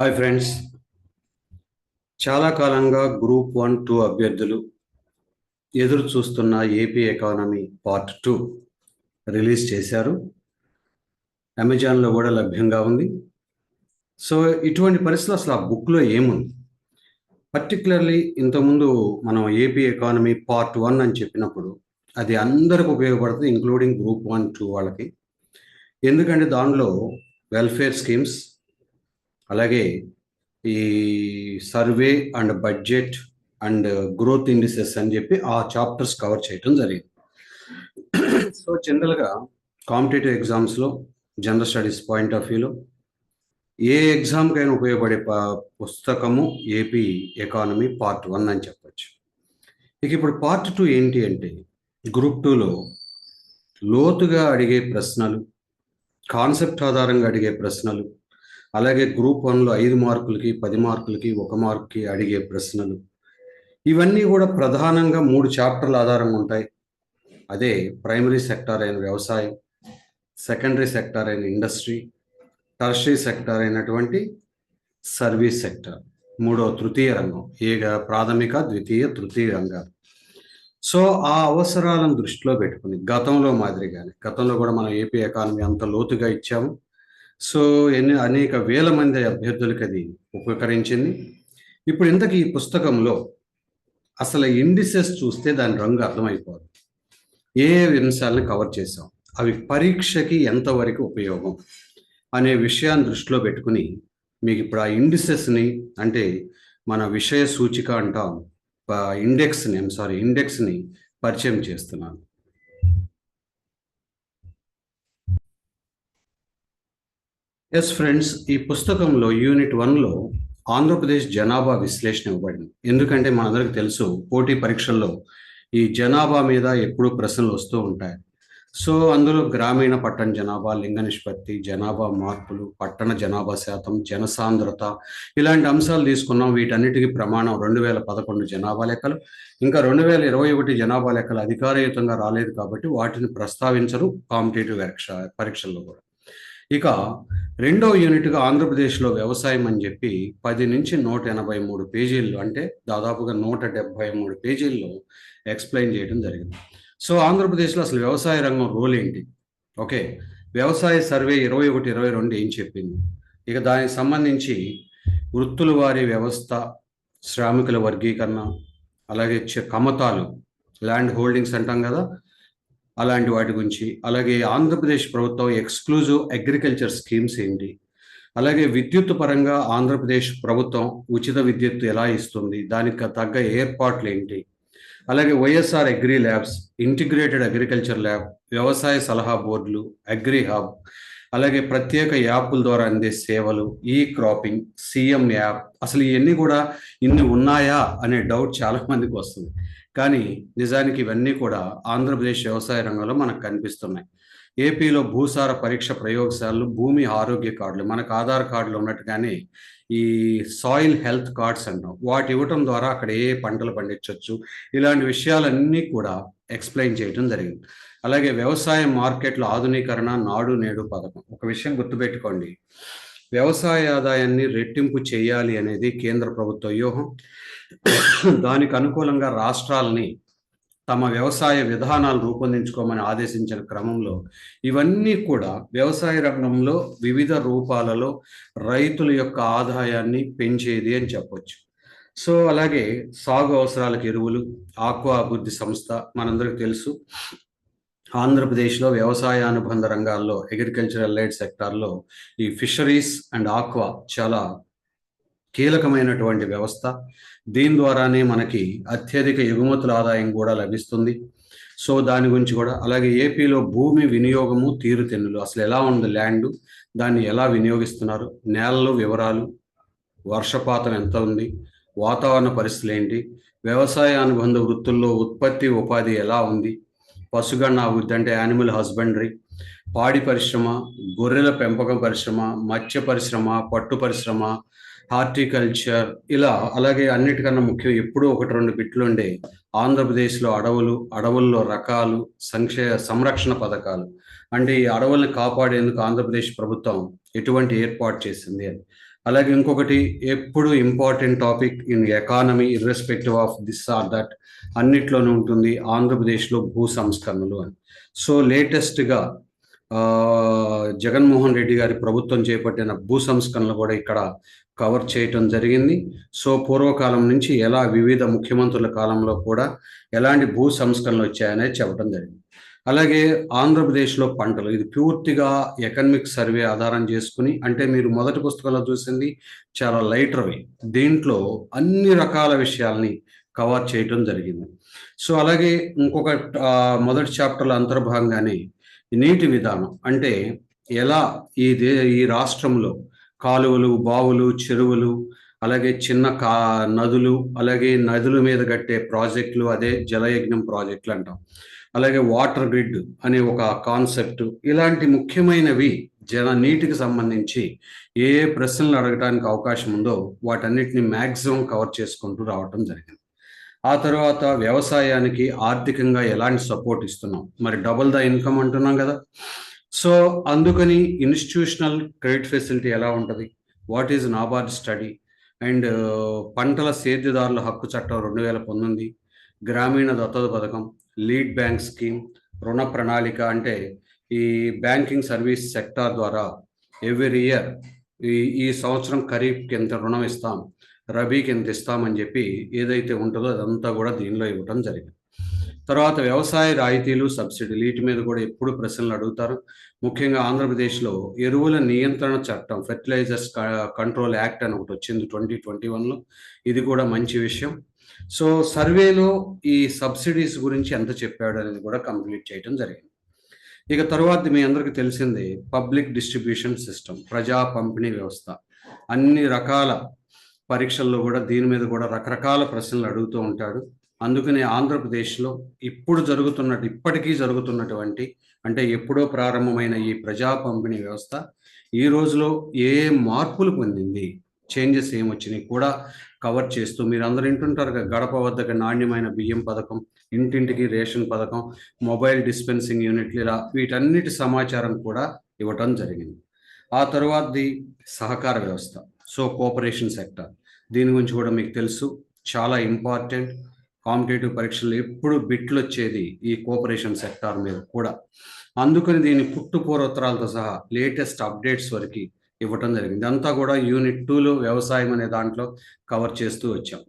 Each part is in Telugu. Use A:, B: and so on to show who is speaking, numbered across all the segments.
A: Hi friends. చాలా కాలంగా గ్రూప్ వన్ టూ అభ్యర్థులు ఎదురు చూస్తున్న AP economy part two release చేశారు. అమెజాన్లో కూడా లభ్యంగా ఉంది. సో ఇటువంటి పరిస్థితులు అసలు ఆ బుక్లో ఏముంది? పర్టికులర్లీ ఇంతకుముందు మనం ఏపీ ఎకానమీ పార్ట్ వన్ అని చెప్పినప్పుడు అది అందరికి ఉపయోగపడుతుంది ఇంక్లూడింగ్ గ్రూప్ వన్ టూ వాళ్ళకి. ఎందుకంటే దానిలో వెల్ఫేర్ స్కీమ్స్ అలాగే ఈ survey and budget and growth indices అని చెప్పి ఆ చాప్టర్స్ కవర్ చేయటం జరిగింది. సో జనరల్గా కాంపిటేటివ్ ఎగ్జామ్స్లో జనరల్ స్టడీస్ పాయింట్ ఆఫ్ వ్యూలో ఏ ఎగ్జామ్కైనా ఉపయోగపడే పుస్తకము ఏపీ ఎకానమీ పార్ట్ వన్ అని చెప్పచ్చు. ఇక ఇప్పుడు పార్ట్ టూ ఏంటి అంటే గ్రూప్ టూలో లోతుగా అడిగే ప్రశ్నలు కాన్సెప్ట్ ఆధారంగా అడిగే ప్రశ్నలు అలాగే గ్రూప్ వన్లో ఐదు మార్కులకి పది మార్కులకి ఒక మార్కుకి అడిగే ప్రశ్నలు. ఇవన్నీ కూడా ప్రధానంగా మూడు చాప్టర్ల ఆధారంగా ఉంటాయి. అదే ప్రైమరీ సెక్టార్ అయిన వ్యవసాయం సెకండరీ సెక్టార్ అయిన ఇండస్ట్రీ టర్షరీ సెక్టార్ అయినటువంటి సర్వీస్ సెక్టార్. మూడో తృతీయ రంగం ఏగా ప్రాథమిక ద్వితీయ తృతీయ రంగాలు. సో ఆ అవసరాలను దృష్టిలో పెట్టుకుని గతంలో మాదిరిగానే గతంలో కూడా మనం ఏపీ ఎకానమీ అంత లోతుగా ఇచ్చాము. సో ఎన్ని అనేక వేల మంది అభ్యర్థులకి అది ఉపకరించింది. ఇప్పుడు ఇంతకీ ఈ పుస్తకంలో అసలు ఇండిసెస్ చూస్తే దాని రంగు అర్థమైపోదు. ఏ ఏ అంశాలను కవర్ చేసాం అవి పరీక్షకి ఎంతవరకు ఉపయోగం? అనే విషయాన్ని దృష్టిలో పెట్టుకుని మీకు ఇప్పుడు ఆ ఇండిసెస్ని అంటే మన విషయ సూచిక అంటాం ఇండెక్స్ని సారీ ఇండెక్స్ని పరిచయం చేస్తున్నాను. ఎస్ ఫ్రెండ్స్ ఈ పుస్తకంలో యూనిట్ వన్లో ఆంధ్రప్రదేశ్ జనాభా విశ్లేషణ ఇవ్వబడింది. ఎందుకంటే మనందరికీ తెలుసు పోటీ పరీక్షల్లో ఈ జనాభా మీద ఎప్పుడూ ప్రశ్నలు వస్తూ ఉంటాయి. సో అందులో గ్రామీణ పట్టణ జనాభా లింగ నిష్పత్తి జనాభా మార్పులు పట్టణ జనాభా శాతం జనసాంద్రత ఇలాంటి అంశాలు తీసుకున్నాం. వీటన్నిటికీ ప్రమాణం రెండు వేల పదకొండు జనాభా లెక్కలు. ఇంకా రెండు వేల ఇరవై ఒకటి జనాభా లెక్కలు అధికారయుతంగా రాలేదు కాబట్టి వాటిని ప్రస్తావించరు కాంపిటేటివ్ పరీక్ష పరీక్షల్లో కూడా. ఇక రెండో యూనిట్గా ఆంధ్రప్రదేశ్లో వ్యవసాయం అని చెప్పి పది నుంచి నూట ఎనభై మూడు పేజీల్లో అంటే దాదాపుగా నూట డెబ్బై మూడు పేజీల్లో ఎక్స్ప్లెయిన్ చేయడం జరిగింది. సో ఆంధ్రప్రదేశ్లో అసలు వ్యవసాయ రంగం రోల్ ఏంటి? ఓకే వ్యవసాయ సర్వే ఇరవై ఒకటి ఇరవై రెండు ఏం చెప్పింది? ఇక దానికి సంబంధించి వృత్తుల వారి వ్యవస్థ శ్రామికుల వర్గీకరణ అలాగే కమతాలు ల్యాండ్ హోల్డింగ్స్ అంటాం కదా అలాంటి వాటి గురించి. అలాగే ఆంధ్రప్రదేశ్ ప్రభుత్వం ఎక్స్క్లూజివ్ అగ్రికల్చర్ స్కీమ్స్ ఏంటి? అలాగే విద్యుత్ పరంగా ఆంధ్రప్రదేశ్ ప్రభుత్వం ఉచిత విద్యుత్ ఎలా ఇస్తుంది? దానికి తగ్గ ఏర్పాట్లు ఏంటి? అలాగే YSR agri labs integrated agriculture lab వ్యవసాయ సలహా బోర్డులు అగ్రి హబ్ అలాగే ప్రత్యేక యాప్ల ద్వారా అందే సేవలు ఈ క్రాపింగ్ సీఎం యాప్. అసలు ఇవన్నీ కూడా ఇన్ని ఉన్నాయా? అనే డౌట్ చాలా మందికి వస్తుంది. కానీ నిజానికి ఇవన్నీ కూడా ఆంధ్రప్రదేశ్ వ్యవసాయ రంగంలో మనకు కనిపిస్తున్నాయి. ఏపీలో భూసార పరీక్ష ప్రయోగశాలలు భూమి ఆరోగ్య కార్డులు మనకు ఆధార్ కార్డులు ఉన్నట్టుగానే ఈ సాయిల్ హెల్త్ కార్డ్స్ అంటాం. వాటి ఇవ్వటం ద్వారా అక్కడ ఏ పంటలు పండించవచ్చు ఇలాంటి విషయాలన్నీ కూడా ఎక్స్ప్లెయిన్ చేయడం జరిగింది. అలాగే వ్యవసాయ మార్కెట్ల ఆధునీకరణ నాడు నేడు పథకం. ఒక విషయం గుర్తుపెట్టుకోండి. వ్యవసాయ ఆదాయాన్ని రెట్టింపు చేయాలి అనేది కేంద్ర ప్రభుత్వ వ్యూహం. దానికి అనుకూలంగా రాష్ట్రాలని తమ వ్యవసాయ విధానాలు రూపొందించుకోమని ఆదేశించిన క్రమంలో ఇవన్నీ కూడా వ్యవసాయ రంగంలో వివిధ రూపాలలో రైతుల యొక్క ఆదాయాన్ని పెంచేది అని చెప్పొచ్చు. సో అలాగే సాగు అవసరాలకు ఎరువులు ఆక్వా అభివృద్ధి సంస్థ మనందరికీ తెలుసు. ఆంధ్రప్రదేశ్లో వ్యవసాయ అనుబంధ రంగాల్లో అగ్రికల్చరల్ లైడ్ సెక్టార్లో ఈ ఫిషరీస్ అండ్ ఆక్వా చాలా కీలకమైనటువంటి వ్యవస్థ. దీని ద్వారానే మనకి అత్యధిక ఎగుమతుల ఆదాయం కూడా లభిస్తుంది. సో దాని గురించి కూడా అలాగే ఏపీలో భూమి వినియోగము తీరుతెన్నులు. అసలు ఎలా ఉంది ల్యాండ్? దాన్ని ఎలా వినియోగిస్తున్నారు? నేలలు వివరాలు వర్షపాతం ఎంత ఉంది? వాతావరణ పరిస్థితులు ఏంటి? వ్యవసాయ అనుబంధ వృత్తుల్లో ఉత్పత్తి ఉపాధి ఎలా ఉంది? పశుగణ వృద్ధి అంటే యానిమల్ హస్బెండరీ పాడి పరిశ్రమ గొర్రెల పెంపకం పరిశ్రమ మత్స్య పరిశ్రమ పట్టు పరిశ్రమ హార్టికల్చర్ ఇలా అలాగే అన్నిటికన్నా ముఖ్యం ఎప్పుడూ ఒకటి రెండు బిట్లుండే ఆంధ్రప్రదేశ్లో అడవులు అడవుల్లో రకాలు సంక్షే సంరక్షణ పథకాలు. అంటే ఈ అడవుల్ని కాపాడేందుకు ఆంధ్రప్రదేశ్ ప్రభుత్వం ఎటువంటి ఏర్పాటు చేసింది అని. అలాగే ఇంకొకటి ఎప్పుడు important topic in economy irrespective of this or that అన్నిట్లోనూ ఉంటుంది ఆంధ్రప్రదేశ్లో భూ సంస్కరణలు అని. సో లేటెస్ట్గా జగన్మోహన్ రెడ్డి గారి ప్రభుత్వం చేపట్టిన భూ సంస్కరణలు కూడా ఇక్కడ కవర్ చేయటం జరిగింది. సో పూర్వకాలం నుంచి ఎలా వివిధ ముఖ్యమంత్రుల కాలంలో కూడా ఎలాంటి భూ సంస్కరణలు వచ్చాయనేది చెప్పడం జరిగింది. అలాగే ఆంధ్రప్రదేశ్లో పంటలు. ఇది పూర్తిగా ఎకనమిక్ సర్వే ఆధారం చేసుకుని అంటే మీరు మొదటి పుస్తకంలో చూసింది చాలా లైటర్వి దీంట్లో అన్ని రకాల విషయాల్ని కవర్ చేయటం జరిగింది. సో అలాగే ఇంకొక మొదటి చాప్టర్లో అంతర్భాగంగానే నీటి విధానం. అంటే ఎలా ఈ దే ఈ రాష్ట్రంలో కాలువలు బావులు చెరువులు అలాగే చిన్న కా నదులు అలాగే నదుల మీద కట్టే ప్రాజెక్టులు అదే జలయజ్ఞం ప్రాజెక్టులు అంటాం. అలాగే వాటర్ గ్రిడ్ అనే ఒక కాన్సెప్ట్. ఇలాంటి ముఖ్యమైనవి జన నీటికి సంబంధించి ఏ ఏ ప్రశ్నలు అడగడానికి అవకాశం ఉందో వాటన్నిటిని మ్యాక్సిమం కవర్ చేసుకుంటూ రావటం జరిగింది. ఆ తర్వాత వ్యవసాయానికి ఆర్థికంగా ఎలాంటి సపోర్ట్ ఇస్తున్నాం? మరి డబుల్ ద ఇన్కమ్ అంటున్నాం కదా. సో అందుకని ఇన్స్టిట్యూషనల్ క్రెడిట్ ఫెసిలిటీ ఎలా ఉంటుంది? What is NABARD study? And పంటల సేద్యదారుల హక్కు చట్టం రెండు వేల పంతొమ్మిది గ్రామీణ దత్తత పథకం లీడ్ బ్యాంక్ స్కీమ్ రుణ ప్రణాళిక అంటే ఈ బ్యాంకింగ్ సర్వీస్ సెక్టార్ ద్వారా ఎవ్రీ ఇయర్ ఈ ఈ సంవత్సరం ఖరీఫ్కి ఎంత రుణం ఇస్తాం రబీకి ఎంత ఇస్తామని చెప్పి ఏదైతే ఉంటుందో అదంతా కూడా దీనిలో ఇవ్వడం జరిగింది. తర్వాత వ్యవసాయ రాయితీలు సబ్సిడీలు వీటి మీద కూడా ఎప్పుడు ప్రశ్నలు అడుగుతారు. ముఖ్యంగా ఆంధ్రప్రదేశ్లో ఎరువుల నియంత్రణ చట్టం ఫెర్టిలైజర్స్ కంట్రోల్ యాక్ట్ అని ఒకటి వచ్చింది ట్వంటీ ట్వంటీ వన్లో. ఇది కూడా మంచి విషయం. సో సర్వేలో ఈ సబ్సిడీస్ గురించి ఎంత చెప్పాడు అనేది కూడా కంప్లీట్ చేయడం జరిగింది. ఇక తర్వాత మీ అందరికీ తెలిసిందే పబ్లిక్ డిస్ట్రిబ్యూషన్ సిస్టమ్ ప్రజా పంపిణీ వ్యవస్థ. అన్ని రకాల పరీక్షల్లో కూడా దీని మీద కూడా రకరకాల ప్రశ్నలు అడుగుతూ ఉంటాడు. అందుకనే ఆంధ్రప్రదేశ్లో ఇప్పుడు జరుగుతున్నట్టు ఇప్పటికీ జరుగుతున్నటువంటి అంటే ఎప్పుడో ప్రారంభమైన ఈ ప్రజా పంపిణీ వ్యవస్థ ఈ రోజులో ఏ మార్పులు పొందింది? చేంజెస్ ఏమొచ్చినాయి కూడా కవర్ చేస్తూ మీరు అందరు వింటుంటారు గడప వద్దకు నాణ్యమైన బియ్యం పథకం ఇంటింటికి రేషన్ పథకం మొబైల్ డిస్పెన్సింగ్ యూనిట్లు ఇలా వీటన్నిటి సమాచారం కూడా ఇవ్వటం జరిగింది. ఆ తర్వాతది సహకార వ్యవస్థ. So cooperation sector. దీని గురించి కూడా మీకు తెలుసు. చాలా ఇంపార్టెంట్. కాంపిటేటివ్ పరీక్షలు ఎప్పుడు బిట్లు వచ్చేది ఈ కోఆపరేషన్ సెక్టార్ మీద కూడా. అందుకని దీని పుట్టుపూర్వోత్తరాలతో సహా లేటెస్ట్ అప్డేట్స్ వరకు ఇవ్వటం జరిగింది. అంతా కూడా యూనిట్ టూలో వ్యవసాయం అనే దాంట్లో కవర్ చేస్తూ వచ్చాం.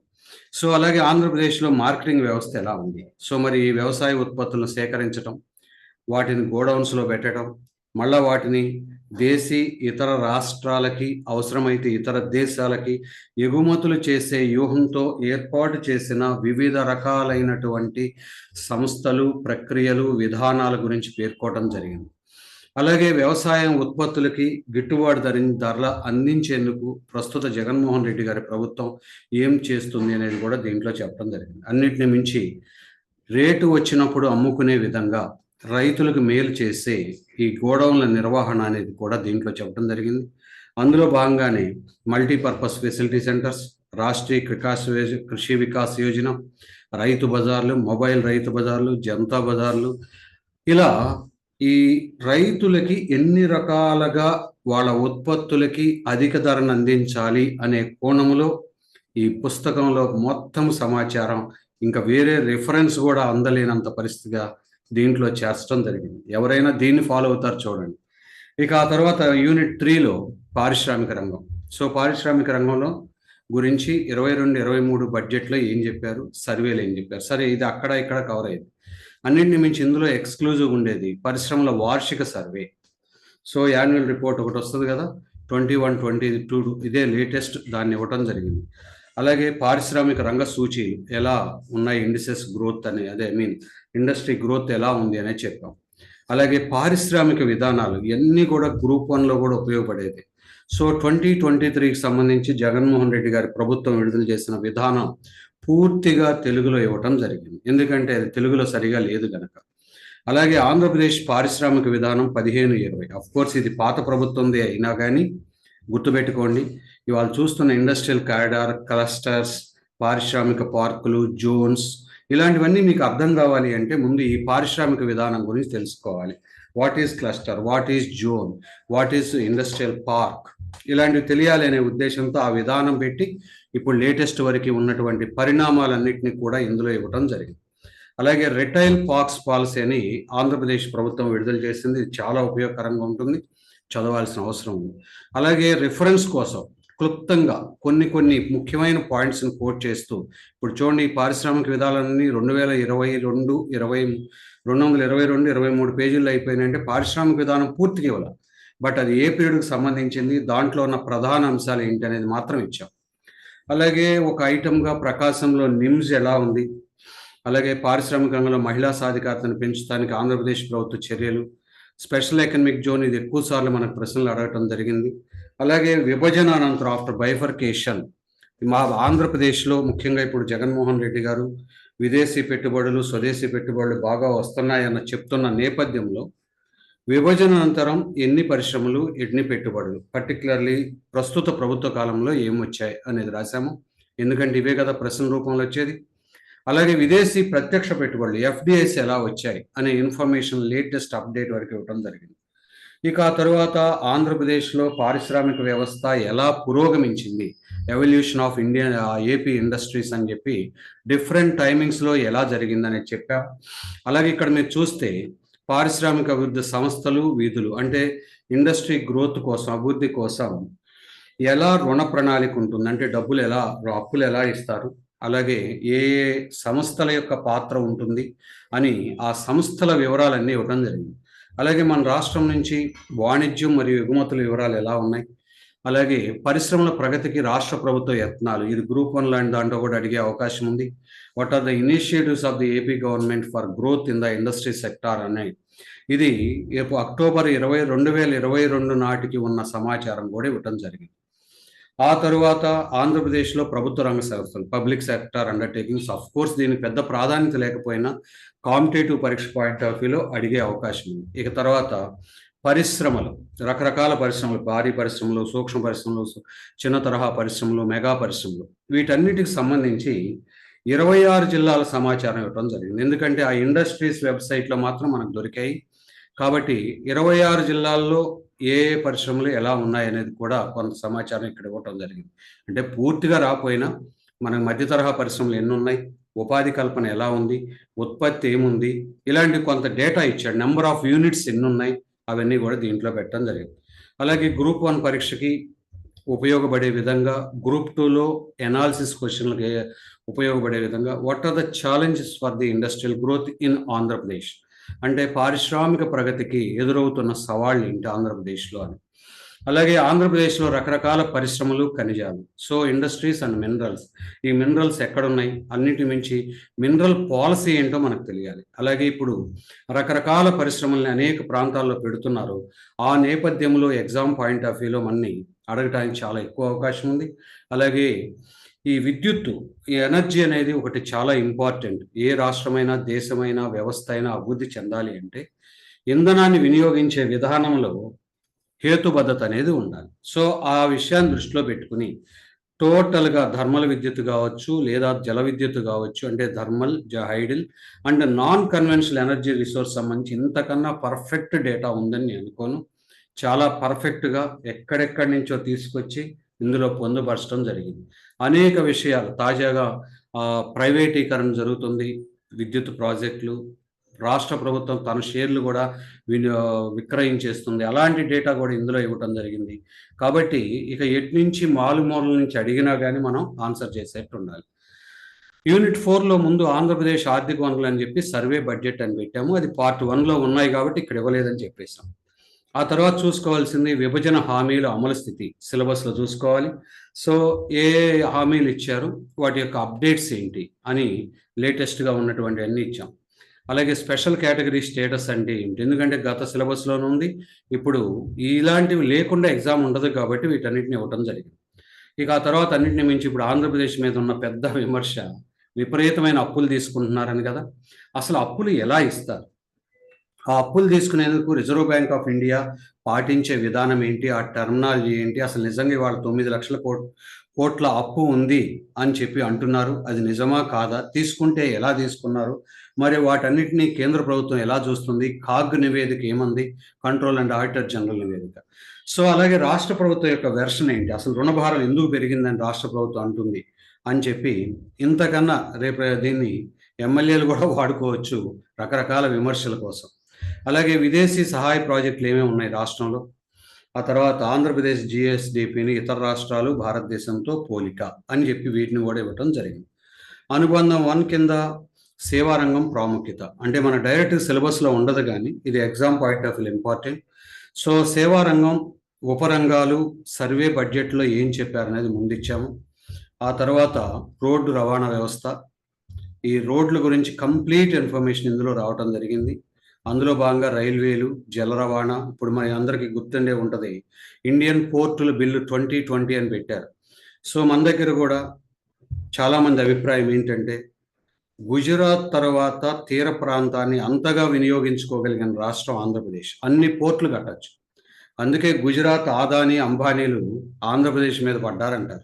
A: సో అలాగే ఆంధ్రప్రదేశ్లో మార్కెటింగ్ వ్యవస్థ ఎలా ఉంది? సో మరి ఈ వ్యవసాయ ఉత్పత్తులను సేకరించడం వాటిని గోడౌన్స్లో పెట్టడం మళ్ళా వాటిని దేశీ ఇతర రాష్ట్రాలకి అవసరమైతే ఇతర దేశాలకి ఎగుమతులు చేసే వ్యూహంతో ఏర్పాటు చేసిన వివిధ రకాలైనటువంటి సంస్థలు ప్రక్రియలు విధానాల గురించి పేర్కోవడం జరిగింది. అలాగే వ్యవసాయం ఉత్పత్తులకి గిట్టుబాటు ధర ధరల అందించేందుకు ప్రస్తుత జగన్మోహన్ రెడ్డి గారి ప్రభుత్వం ఏం చేస్తుంది అనేది కూడా దీంట్లో చెప్పడం జరిగింది. అన్నిటిని మించి రేటు వచ్చినప్పుడు అమ్ముకునే విధంగా రైతులకు మేలు చేసే ఈ గోడౌన్ల నిర్వహణ అనేది కూడా దీంట్లో చెప్పడం జరిగింది. అందులో భాగంగానే multipurpose facility centres Rashtriya Vikas Krishi Vikas Yojana రైతు బజార్లు మొబైల్ రైతు బజార్లు జనతా బజార్లు. ఇలా ఈ రైతులకి ఎన్ని రకాలుగా వాళ్ళ ఉత్పత్తులకి అధిక ధరను అందించాలి అనే కోణంలో ఈ పుస్తకంలో మొత్తం సమాచారం ఇంకా వేరే రిఫరెన్స్ కూడా అందలేనంత పరిస్థితిగా దీంట్లో చేర్చడం జరిగింది. ఎవరైనా దీన్ని ఫాలో అవుతారు చూడండి. ఇక ఆ తర్వాత యూనిట్ త్రీలో పారిశ్రామిక రంగం. సో పారిశ్రామిక రంగంలో గురించి ఇరవై రెండు ఇరవై మూడు బడ్జెట్లో ఏం చెప్పారు? సర్వేలు ఏం చెప్పారు? సరే ఇది అక్కడ ఇక్కడ కవర్ అయ్యింది. అన్నింటిని మించి ఇందులో ఎక్స్క్లూజివ్ ఉండేది పరిశ్రమల వార్షిక సర్వే సో యాన్యువల్ రిపోర్ట్ ఒకటి వస్తుంది కదా ట్వంటీ వన్ ట్వంటీ టూ ఇదే లేటెస్ట్ దాన్ని ఇవ్వటం జరిగింది. అలాగే పారిశ్రామిక రంగ సూచి ఎలా ఉన్నాయి ఇండిసెస్ గ్రోత్ అని అదే ఐ మీన్ ఇండస్ట్రీ గ్రోత్ ఎలా ఉంది అనేది చెప్పాం. అలాగే పారిశ్రామిక విధానాలు ఇవన్నీ కూడా గ్రూప్ వన్లో కూడా ఉపయోగపడేది. సో ట్వంటీ ట్వంటీ త్రీకి సంబంధించి జగన్మోహన్ రెడ్డి గారి ప్రభుత్వం విడుదల చేసిన విధానం పూర్తిగా తెలుగులో ఇవ్వటం జరిగింది. ఎందుకంటే అది తెలుగులో సరిగా లేదు కనుక అలాగే ఆంధ్రప్రదేశ్ పారిశ్రామిక విధానం పదిహేను ఇరవై. అఫ్ కోర్స్ ఇది పాత ప్రభుత్వంది అయినా కానీ గుర్తుపెట్టుకోండి. ఇవాళ చూస్తున్న ఇండస్ట్రియల్ కారిడార్ క్లస్టర్స్ పారిశ్రామిక పార్కులు జోన్స్ ఇలాంటివన్నీ మీకు అర్థం కావాలి అంటే ముందు ఈ పారిశ్రామిక విధానం గురించి తెలుసుకోవాలి. What is cluster what is zone what is industrial park ఇలాంటివి తెలియాలి అనే ఉద్దేశంతో ఆ విధానం పెట్టి ఇప్పుడు లేటెస్ట్ వరకు ఉన్నటువంటి పరిణామాలన్నింటినీ కూడా ఇందులో ఇవ్వటం జరిగింది. అలాగే రిటైల్ పాక్స్ పాలసీ అని ఆంధ్రప్రదేశ్ ప్రభుత్వం విడుదల చేసింది. చాలా ఉపయోగకరంగా ఉంటుంది. చదవాల్సిన అవసరం ఉంది. అలాగే రిఫరెన్స్ కోసం క్లుప్తంగా కొన్ని కొన్ని ముఖ్యమైన పాయింట్స్ని కోట్ చేస్తూ ఇప్పుడు చూడండి ఈ పారిశ్రామిక విధానాలన్నీ రెండు వేల ఇరవై రెండు ఇరవై రెండు వందల ఇరవై రెండు ఇరవై మూడు పేజీల్లో అయిపోయినాయంటే పారిశ్రామిక విధానం పూర్తిగా ఇవ్వాలి. బట్ అది ఏ పీరియడ్కి సంబంధించింది దాంట్లో ఉన్న ప్రధాన అంశాలు ఏంటి అనేది మాత్రం ఇచ్చాం. అలాగే ఒక ఐటమ్గా ప్రకాశంలో నిమ్స్ ఎలా ఉంది? అలాగే పారిశ్రామిక రంగంలో మహిళా సాధికారతను పెంచడానికి ఆంధ్రప్రదేశ్ ప్రభుత్వ చర్యలు? స్పెషల్ ఎకనమిక్ జోన్ ఇది ఎక్కువ సార్లు మనకు ప్రశ్నలు అడగటం జరిగింది. అలాగే విభజన అనంతరం ఆఫ్టర్ బైఫర్కేషన్ మా ఆంధ్రప్రదేశ్లో ముఖ్యంగా ఇప్పుడు జగన్మోహన్ రెడ్డి గారు విదేశీ పెట్టుబడులు స్వదేశీ పెట్టుబడులు బాగా వస్తున్నాయన్న చెప్తున్న నేపథ్యంలో విభజన అనంతరం ఎన్ని పరిశ్రమలు ఎన్ని పెట్టుబడులు పర్టికులర్లీ ప్రస్తుత ప్రభుత్వ కాలంలో ఏమొచ్చాయి అనేది రాశాము. ఎందుకంటే ఇవే కదా ప్రశ్న రూపంలో వచ్చేది. అలాగే విదేశీ ప్రత్యక్ష పెట్టుబడులు ఎఫ్డిఐస్ ఎలా వచ్చాయి అనే ఇన్ఫర్మేషన్ లేటెస్ట్ అప్డేట్ వరకు ఇవ్వడం జరిగింది. ఇక ఆ తరువాత ఆంధ్రప్రదేశ్లో పారిశ్రామిక వ్యవస్థ ఎలా పురోగమించింది? Evolution of India AP industries అని చెప్పి డిఫరెంట్ టైమింగ్స్లో ఎలా జరిగిందని చెప్పాం. అలాగే ఇక్కడ మీరు చూస్తే పారిశ్రామిక అభివృద్ధి సంస్థలు వీధులు అంటే ఇండస్ట్రీ గ్రోత్ కోసం అభివృద్ధి కోసం ఎలా రుణ ప్రణాళిక ఉంటుంది? అంటే డబ్బులు ఎలా అప్పులు ఎలా ఇస్తారు? అలాగే ఏ ఏ సంస్థల యొక్క పాత్ర ఉంటుంది? అని ఆ సంస్థల వివరాలన్నీ ఇవ్వడం జరిగింది. అలాగే మన రాష్ట్రం నుంచి వాణిజ్యం మరియు ఎగుమతుల వివరాలు ఎలా ఉన్నాయి? అలాగే పరిశ్రమల ప్రగతికి రాష్ట్ర ప్రభుత్వ యత్నాలు. ఇది గ్రూప్ వన్ లాంటి దాంట్లో కూడా అడిగే అవకాశం ఉంది. What are the initiatives of the AP government for growth in the industry sector అనే ఇది రేపు అక్టోబర్ ఇరవై రెండు వేల ఇరవై రెండు నాటికి ఉన్న సమాచారం కూడా ఇవ్వటం జరిగింది. ఆ తరువాత ఆంధ్రప్రదేశ్లో ప్రభుత్వ రంగ సంస్థలు public sector undertakings of course దీనికి పెద్ద ప్రాధాన్యత లేకపోయినా కాంపిటేటివ్ పరీక్ష పాయింట్ ఆఫ్ వ్యూలో అడిగే అవకాశం ఉంది. ఇక తర్వాత పరిశ్రమలు. రకరకాల పరిశ్రమలు. భారీ పరిశ్రమలు సూక్ష్మ పరిశ్రమలు చిన్న తరహా పరిశ్రమలు మెగా పరిశ్రమలు. వీటన్నిటికి సంబంధించి ఇరవై ఆరు జిల్లాల సమాచారం ఇవ్వడం జరిగింది. ఎందుకంటే ఆ ఇండస్ట్రీస్ వెబ్సైట్లో మాత్రం మనకు దొరికాయి. కాబట్టి ఇరవై ఆరు జిల్లాల్లో ఏ పరిశ్రమలు ఎలా ఉన్నాయి అనేది కూడా కొంత సమాచారం ఇక్కడ ఇవ్వటం జరిగింది. అంటే పూర్తిగా రాకపోయినా మనకు మధ్య తరహా పరిశ్రమలు ఎన్ని ఉన్నాయి? ఉపాధి కల్పన ఎలా ఉంది ఉత్పత్తి ఏముంది ఇలాంటి కొంత డేటా ఇచ్చాడు. నెంబర్ ఆఫ్ యూనిట్స్ ఎన్ని ఉన్నాయి అవన్నీ కూడా దీంట్లో పెట్టడం జరిగింది. అలాగే గ్రూప్ వన్ పరీక్షకి ఉపయోగపడే విధంగా గ్రూప్ టూలో ఎనాలిసిస్ క్వశ్చన్లకి ఉపయోగపడే విధంగా what are the challenges for the industrial growth in Andhra Pradesh అంటే పారిశ్రామిక ప్రగతికి ఎదురవుతున్న సవాళ్ళు ఏంటి ఆంధ్రప్రదేశ్లో అని. అలాగే ఆంధ్రప్రదేశ్లో రకరకాల పరిశ్రమలు ఖనిజాలు. So industries and minerals. ఈ మినరల్స్ ఎక్కడున్నాయి? అన్నిటి మించి మినరల్ పాలసీ ఏంటో మనకు తెలియాలి. అలాగే ఇప్పుడు రకరకాల పరిశ్రమల్ని అనేక ప్రాంతాల్లో పెడుతున్నారు. ఆ నేపథ్యంలో ఎగ్జామ్ పాయింట్ ఆఫ్ వ్యూలో మన్ని అడగటానికి చాలా ఎక్కువ అవకాశం ఉంది. అలాగే ఈ విద్యుత్తు ఈ ఎనర్జీ అనేది ఒకటి చాలా ఇంపార్టెంట్. ఏ రాష్ట్రమైనా దేశమైనా వ్యవస్థ అయినా అభివృద్ధి చెందాలి అంటే ఇంధనాన్ని వినియోగించే విధానంలో హేతుబద్ధత అనేది ఉండాలి. సో ఆ విషయాన్ని దృష్టిలో పెట్టుకుని టోటల్గా థర్మల్ విద్యుత్ కావచ్చు లేదా జల విద్యుత్ కావచ్చు అంటే thermal hydel and non conventional energy resource సంబంధించి ఇంతకన్నా పర్ఫెక్ట్ డేటా ఉందని నేను అనుకోను. చాలా పర్ఫెక్ట్గా ఎక్కడెక్కడి నుంచో తీసుకొచ్చి ఇందులో పొందుపరచడం జరిగింది. అనేక విషయాలు తాజాగా ప్రైవేటీకరణ జరుగుతుంది. విద్యుత్ ప్రాజెక్టులు రాష్ట్ర ప్రభుత్వం తన షేర్లు కూడా విక్రయించేస్తుంది అలాంటి డేటా కూడా ఇందులో ఇవ్వటం జరిగింది. కాబట్టి ఇక ఎటు నుంచి మాలుమూలల నుంచి అడిగినా కానీ మనం ఆన్సర్ చేసేట్టు ఉండాలి. యూనిట్ ఫోర్లో ముందు ఆంధ్రప్రదేశ్ ఆర్థిక వనరులు అని చెప్పి సర్వే బడ్జెట్ అని పెట్టాము. అది పార్ట్ వన్లో ఉన్నాయి కాబట్టి ఇక్కడ ఇవ్వలేదని చెప్పేసాం ఆ తర్వాత చూసుకోవాల్సింది విభజన హామీల అమలు స్థితి సిలబస్లో చూసుకోవాలి. సో ఏ హామీలు ఇచ్చారు? వాటి యొక్క అప్డేట్స్ ఏంటి? అని లేటెస్ట్గా ఉన్నటువంటి అన్ని ఇచ్చాం. అలాగే స్పెషల్ కేటగిరీ స్టేటస్ అంటే ఏమిటి? ఎందుకంటే గత సిలబస్లోనే ఉంది. ఇప్పుడు ఇలాంటివి లేకుండా ఎగ్జామ్ ఉండదు కాబట్టి వీటన్నిటిని ఇవ్వటం జరిగింది. ఇక ఆ తర్వాత అన్నింటిని మించి ఇప్పుడు ఆంధ్రప్రదేశ్ మీద ఉన్న పెద్ద విమర్శ విపరీతమైన అప్పులు తీసుకుంటున్నారని కదా. అసలు అప్పులు ఎలా ఇస్తారు? ఆ అప్పులు తీసుకునేందుకు రిజర్వ్ బ్యాంక్ ఆఫ్ ఇండియా పాటించే విధానం ఏంటి? ఆ టర్మినాలజీ ఏంటి? అసలు నిజంగా ఇవాళ తొమ్మిది లక్షల కోట్ కోట్ల అప్పు ఉంది అని చెప్పి అంటున్నారు. అది నిజమా కాదా? తీసుకుంటే ఎలా తీసుకున్నారు? మరి వాటన్నిటినీ కేంద్ర ప్రభుత్వం ఎలా చూస్తుంది? కాగ్ నివేదిక ఏమంది? కంట్రోల్ అండ్ ఆడిటర్ జనరల్ నివేదిక. సో అలాగే రాష్ట్ర ప్రభుత్వం యొక్క వెర్షన్ ఏంటి? అసలు రుణభారం ఎందుకు పెరిగిందని రాష్ట్ర ప్రభుత్వం అంటుంది అని చెప్పి ఇంతకన్నా రేపు దీన్ని ఎమ్మెల్యేలు కూడా వాడుకోవచ్చు రకరకాల విమర్శల కోసం. అలాగే విదేశీ సహాయ ప్రాజెక్టులు ఏమేమి ఉన్నాయి రాష్ట్రంలో? ఆ తర్వాత ఆంధ్రప్రదేశ్ జిఎస్డిపిని ఇతర రాష్ట్రాలు భారతదేశంతో పోలిక అని చెప్పి వీటిని కూడా ఇవ్వటం జరిగింది. అనుబంధం వన్ కింద సేవారంగం ప్రాముఖ్యత. అంటే మన డైరెక్ట్ సిలబస్లో ఉండదు కానీ ఇది exam point of view important. So సేవారంగం ఉపరంగాలు సర్వే బడ్జెట్లో ఏం చెప్పారనేది ముందిచ్చాము. ఆ తర్వాత రోడ్డు రవాణా వ్యవస్థ. ఈ రోడ్ల గురించి కంప్లీట్ ఇన్ఫర్మేషన్ ఇందులో రావటం జరిగింది. అందులో భాగంగా రైల్వేలు జల రవాణా ఇప్పుడు మన అందరికీ గుర్తుండే ఉంటుంది. ఇండియన్ పోర్టుల బిల్లు ట్వంటీ ట్వంటీ అని పెట్టారు. సో మన దగ్గర కూడా చాలామంది అభిప్రాయం ఏంటంటే గుజరాత్ తర్వాత తీర ప్రాంతాన్ని అంతగా వినియోగించుకోగలిగిన రాష్ట్రం ఆంధ్రప్రదేశ్. అన్ని పోర్ట్లు కట్టచ్చు. అందుకే గుజరాత్ ఆదాని అంబానీలు ఆంధ్రప్రదేశ్ మీద పడ్డారంటారు.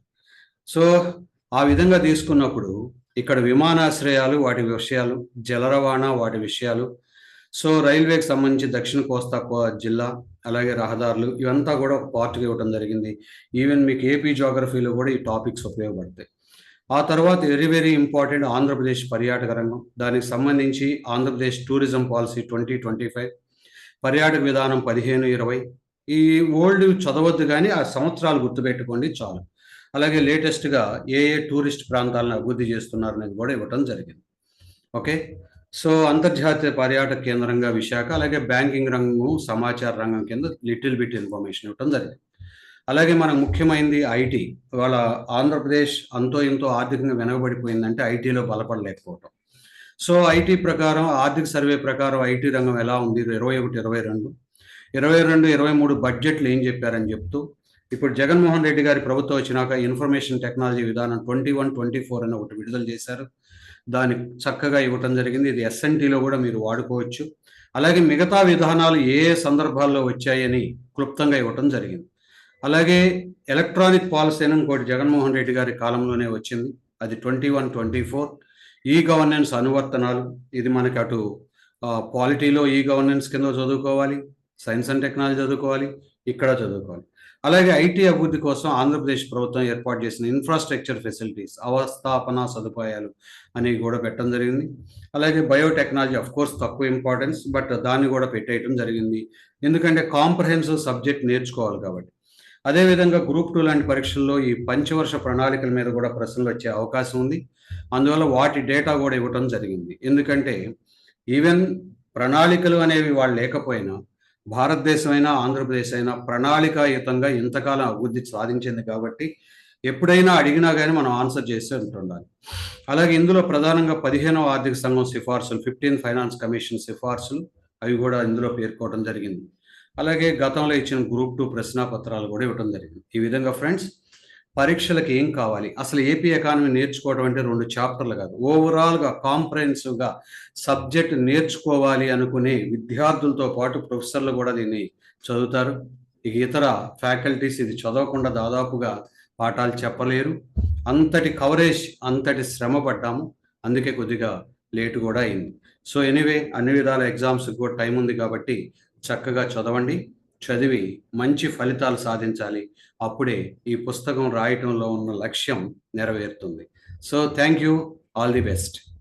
A: సో ఆ విధంగా తీసుకున్నప్పుడు ఇక్కడ విమానాశ్రయాలు వాటి విషయాలు జల రవాణా వాటి విషయాలు సో రైల్వేకి సంబంధించి దక్షిణ కోస్తా జిల్లా అలాగే రహదారులు ఇవంతా కూడా ఒక పార్ట్గా ఇవ్వడం జరిగింది. ఈవెన్ మీకు ఏపీ జోగ్రఫీలో కూడా ఈ టాపిక్స్ ఉపయోగపడతాయి. ఆ తర్వాత వెరీ వెరీ ఇంపార్టెంట్ ఆంధ్రప్రదేశ్ పర్యాటక రంగం దానికి సంబంధించి Andhra Pradesh tourism policy twenty twenty five పర్యాటక విధానం పదిహేను ఇరవై. ఈ ఓల్డ్ చదవద్దు కానీ ఆ సంవత్సరాలు గుర్తుపెట్టుకోండి చాలు. అలాగే లేటెస్ట్గా ఏ ఏ టూరిస్ట్ ప్రాంతాలను అభివృద్ధి చేస్తున్నారు అనేది కూడా ఇవ్వటం జరిగింది. ఓకే? సో అంతర్జాతీయ పర్యాటక కేంద్రంగా విశాఖ అలాగే బ్యాంకింగ్ రంగం సమాచార రంగం కింద లిటిల్ బిట్ ఇన్ఫర్మేషన్ ఇవ్వటం జరిగింది. అలాగే మనకు ముఖ్యమైనది ఐటీ ఇవాళ ఆంధ్రప్రదేశ్ అంతో ఇంతో ఆర్థికంగా వెనకబడిపోయిందంటే ఐటీలో బలపడలేకపోవటం. సో ఐటీ ప్రకారం ఆర్థిక సర్వే ప్రకారం ఐటీ రంగం ఎలా ఉంది? ఇరవై ఒకటి ఇరవై రెండు. ఇరవై రెండు ఇరవై మూడు బడ్జెట్లు ఏం చెప్పారని చెప్తూ ఇప్పుడు జగన్మోహన్ రెడ్డి గారి ప్రభుత్వం వచ్చినాక ఇన్ఫర్మేషన్ టెక్నాలజీ విధానం ట్వంటీ వన్ ట్వంటీ ఫోర్ అని ఒకటి విడుదల చేశారు. దాన్ని చక్కగా ఇవ్వటం జరిగింది. ఇది ఎస్ఎన్టీలో కూడా మీరు వాడుకోవచ్చు. అలాగే మిగతా విధానాలు ఏ ఏ సందర్భాల్లో వచ్చాయని క్లుప్తంగా ఇవ్వటం జరిగింది. అలాగే ఎలక్ట్రానిక్ పాలసీ అని ఇంకోటి జగన్మోహన్ రెడ్డి గారి కాలంలోనే వచ్చింది. అది twenty one twenty four. E governance అనువర్తనాలు ఇది మనకి అటు పాలిటీలో ఈ గవర్నెన్స్ కింద చదువుకోవాలి సైన్స్ అండ్ టెక్నాలజీ చదువుకోవాలి ఇక్కడ చదువుకోవాలి. అలాగే ఐటీ అభివృద్ధి కోసం ఆంధ్రప్రదేశ్ ప్రభుత్వం ఏర్పాటు చేసిన ఇన్ఫ్రాస్ట్రక్చర్ ఫెసిలిటీస్ అవస్థాపన సదుపాయాలు అనేవి కూడా పెట్టడం జరిగింది. అలాగే బయోటెక్నాలజీ అఫ్ కోర్స్ తక్కువ ఇంపార్టెన్స్ బట్ దాన్ని కూడా పెట్టేయటం జరిగింది. ఎందుకంటే కాంప్రహెన్సివ్ సబ్జెక్ట్ నేర్చుకోవాలి కాబట్టి. అదేవిధంగా గ్రూప్ టూ లాంటి పరీక్షల్లో ఈ పంచవర్ష ప్రణాళికల మీద కూడా ప్రశ్నలు వచ్చే అవకాశం ఉంది. అందువల్ల వాటి డేటా కూడా ఇవ్వటం జరిగింది. ఎందుకంటే ఈవెన్ ప్రణాళికలు అనేవి వాళ్ళు లేకపోయినా భారతదేశం అయినా ఆంధ్రప్రదేశ్ అయినా ప్రణాళికాయుతంగా ఇంతకాలం అభివృద్ధి సాధించింది కాబట్టి ఎప్పుడైనా అడిగినా కానీ మనం ఆన్సర్ చేస్తూ ఉంటుండాలి. అలాగే ఇందులో ప్రధానంగా పదిహేనవ ఆర్థిక సంఘం సిఫార్సులు ఫిఫ్టీన్ ఫైనాన్స్ కమిషన్ సిఫార్సులు అవి కూడా ఇందులో పేర్కోవడం జరిగింది. అలాగే గతంలో ఇచ్చిన గ్రూప్ టూ ప్రశ్నాపత్రాలు కూడా ఇవ్వడం జరిగింది. ఈ విధంగా ఫ్రెండ్స్ పరీక్షలకు ఏం కావాలి? అసలు ఏపీ ఎకానమీ నేర్చుకోవడం అంటే రెండు చాప్టర్లు కాదు. ఓవరాల్గా కాంప్రహెన్సివ్గా సబ్జెక్ట్ నేర్చుకోవాలి అనుకునే విద్యార్థులతో పాటు ప్రొఫెసర్లు కూడా దీన్ని చదువుతారు. ఇక ఇతర ఫ్యాకల్టీస్ ఇది చదవకుండా దాదాపుగా పాఠాలు చెప్పలేరు. అంతటి కవరేజ్ అంతటి శ్రమ పడ్డాము. అందుకే కొద్దిగా లేటు కూడా అయింది. సో ఎనీవే అన్ని విధాల ఎగ్జామ్స్ కూడా టైం ఉంది కాబట్టి చక్కగా చదవండి. చదివి మంచి ఫలితాలు సాధించాలి. అప్పుడే ఈ పుస్తకం రాయటంలో ఉన్న లక్ష్యం నెరవేరుతుంది. So thank you all the best.